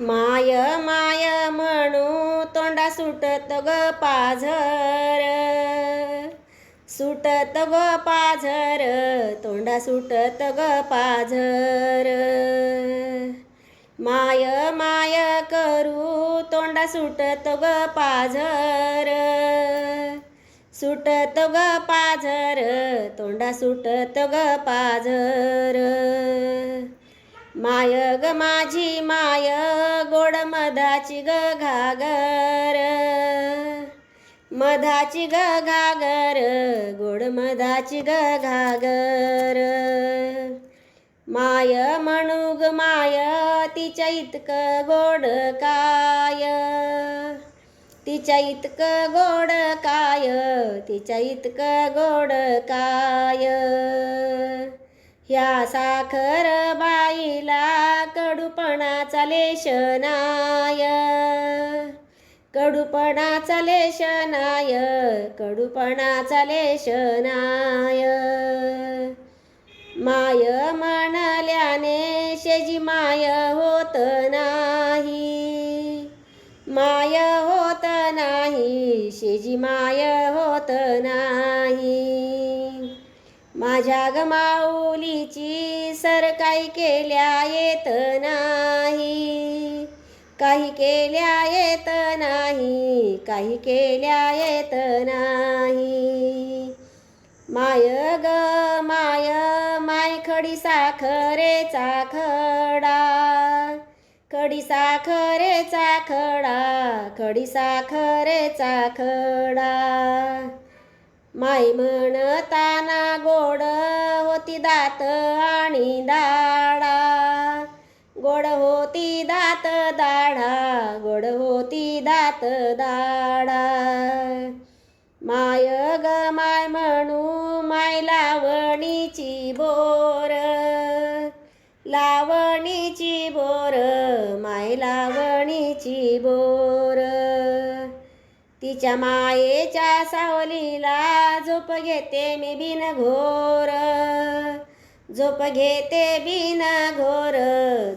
माय माय म्हणू तोंडा सुटत ग पाझर. सुटत ग पाझर तोंडा सुटत ग पाझर. माय माय करू तोंडा सुटत ग पाझर. सुटत ग पाझर तोंडा सुटत ग पाझर. माय ग माझी माय मधाची ग घागर. मधाची ग घागर गोड मधाची ग घागर. माय म्हणू माय तिच्या इतकं गोड काय? तिच्या इतकं गोड काय? तिच्या इतकं गोड काय? ह्या साखर बाईला लेशनाय कडूपणाचा लेशनाय कडूपणाचा लेशनाय माय म्हणाल्याने शेजी माय होत नाही. माय होत नाही शेजी माय होत नाही. माझ्या ग माऊलीची सर काही केल्या येत नाही. काही केल्या येत नाही काही केल्या येत नाही. माय ग माय माय खडी साखरेचा खडा. खडी साखरेचा खडा खडी साखरेचा खडा. माई म्हणताना गोड होती दात आणि दाडा गोड होती दात दाडा गोड होती दात दाडा माय ग माय म्हणू माय लावणीची बोर. लावणीची बोर माय लावणीची बोर. तिच्या मायेच्या सावलीला झोप घेते मी बिन घोर झोप घेते बिन घोर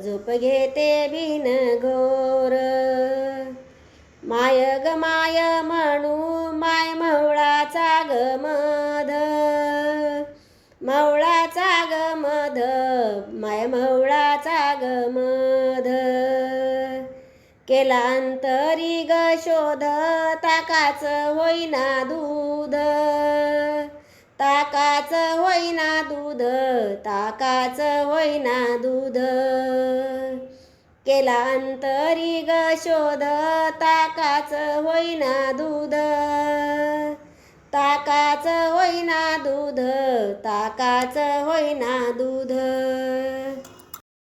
झोप घेते बिन घोर माय ग माय म्हणू माय मवळाचा ग मध. मवळाचा ग मध माय मवळाचा ग मध. केला अंतरी ग शोध ताकाच होईना दूध. ताकाच होईना दूध ताकाच होईना दूध. केला अंतरी ग शोध ताकाच होईना दूध. ताकाच होईना दूध ताकाच होईना दूध.